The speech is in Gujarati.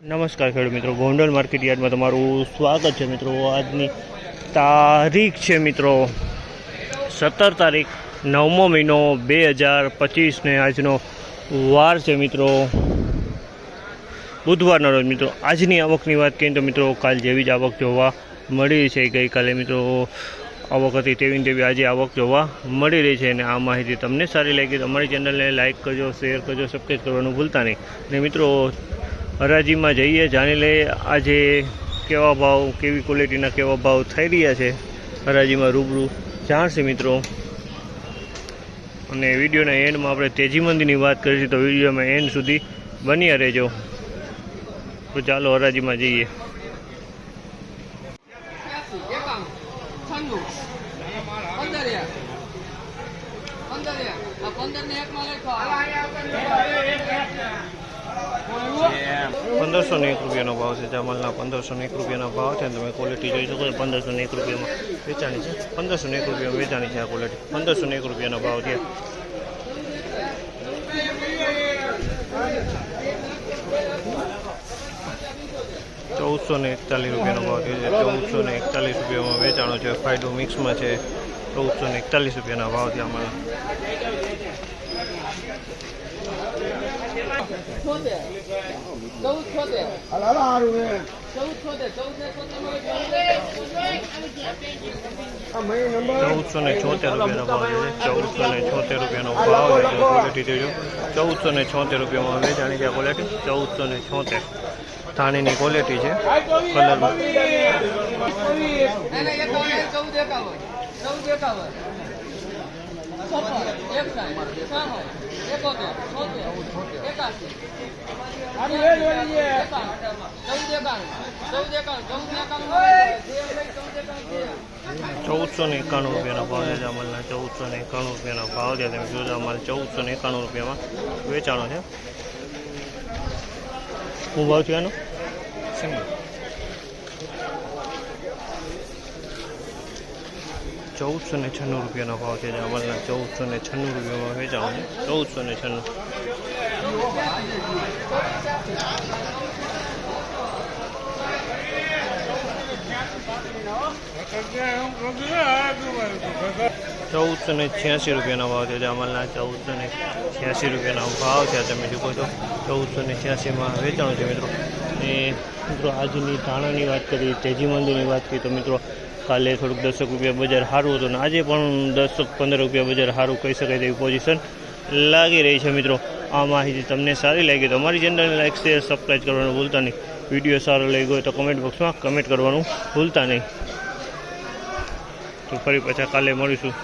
નમસ્કાર ખેડૂત મિત્રો, ગોંડલ માર્કેટ યાર્ડમાં તમારું સ્વાગત છે મિત્રો. આજની તારીખ છે મિત્રો સત્તર તારીખ, નવમો મહિનો બે હજાર પચીસને આજનો વાર છે મિત્રો. બુધવારના રોજ મિત્રો, આજની આવકની વાત કરીએ તો મિત્રો, કાલ જેવી જ આવક જોવા મળી છે. ગઈકાલે મિત્રો આવક હતી તેવી તેવી આજે આવક જોવા મળી રહી છે અને આ માહિતી તમને સારી લાગી તો અમારી ચેનલને લાઇક કરજો, શેર કરજો, સબસ્ક્રાઈબ કરવાનું ભૂલતા નહીં. અને મિત્રો હરાજીમાં જઈએ જાણી લઈએ આજે કેવા ભાવ કેવી ક્વોલિટીના કેવા ભાવ થઈ રહ્યા છે હરાજીમાં રૂબરૂ. જાણશે મિત્રો. અને વિડીયોના એન્ડમાં આપણે તેજી મંદીની વાત કરીશું તો વિડીયોમાં એન્ડ સુધી બન્યા રહેજો. તો ચાલો હરાજીમાં જઈએ. પંદર ને એક માં લખો. પંદરસો ને એક રૂપિયાનો ભાવ છે, જામલના પંદરસો ને એક રૂપિયાનો ભાવ છે તમે ક્વોલિટી જોઈ શકો છો, પંદરસો ને એક રૂપિયામાં વેચાણી છે. પંદરસો ને એક રૂપિયામાં વેચાણી છે આ ક્વોલિટી પંદરસો ને એક રૂપિયાનો ભાવ છે. ચૌદસો ને એકતાલીસ રૂપિયાનો ભાવ છે ચૌદસો ને એકતાલીસ રૂપિયામાં વેચાણો છે, ફાયદો મિક્સમાં છે, ચૌદસો ને એકતાલીસ રૂપિયાના ભાવ છે અમારા. છોતેર ચૌદ છોતેર ચૌદસો ને છોતેર રૂપિયાનો ભાવ છે ચૌદસો ને છોતેર રૂપિયાનો ભાવ છે ક્વોલિટી જોજો. ચૌદસો ને છોતેર રૂપિયામાં વેચાણી છે ક્વોલિટી ચૌદસો ને છોતેર. ધાણીની ક્વોલિટી છે કલરમાં ચૌદસો ને એકાણું રૂપિયાના ભાવ છે જામલના ચૌદસો ને એકાણું રૂપિયાના ભાવ છે. તમે જોજો અમારે ચૌદસો ને એકાણું રૂપિયામાં વેચાણો છે. શું ભાવ છે આનો? ચૌદસો ને છન્નું રૂપિયાનો ભાવ છે અમલના ચૌદસો ને છન્નું રૂપિયામાં વેચાણો છે. ચૌદસો ને છન્નું. ચૌદસો ને છ્યાસી રૂપિયાનો ભાવ છે, અમલના ચૌદસો ને છ્યાસી રૂપિયાનો ભાવ છે. તમે જુઓ તો ચૌદસો ને છ્યાસીમાં વેચાણું છે મિત્રો. અને મિત્રો, આજની ધાણાની વાત કરી તેજી મંદીની વાત કરીએ, તો મિત્રો, કાલે થોડુંક દસક રૂપિયા બજાર સારું હતું અને આજે પણ દસક પંદર રૂપિયા બજાર સારું કહી શકાય તેવી પોઝિશન લાગી રહી છે મિત્રો. આ માહિતી તમને સારી લાગી તો અમારી ચેનલને લાઈક શેર સબસ્ક્રાઈબ કરવાનું ભૂલતા નહીં. વીડિયો સારો લાગ્યો હોય તો કમેન્ટ બોક્સમાં કમેન્ટ કરવાનું ભૂલતા નહીં. તો ફરી પાછા કાલે મળીશું.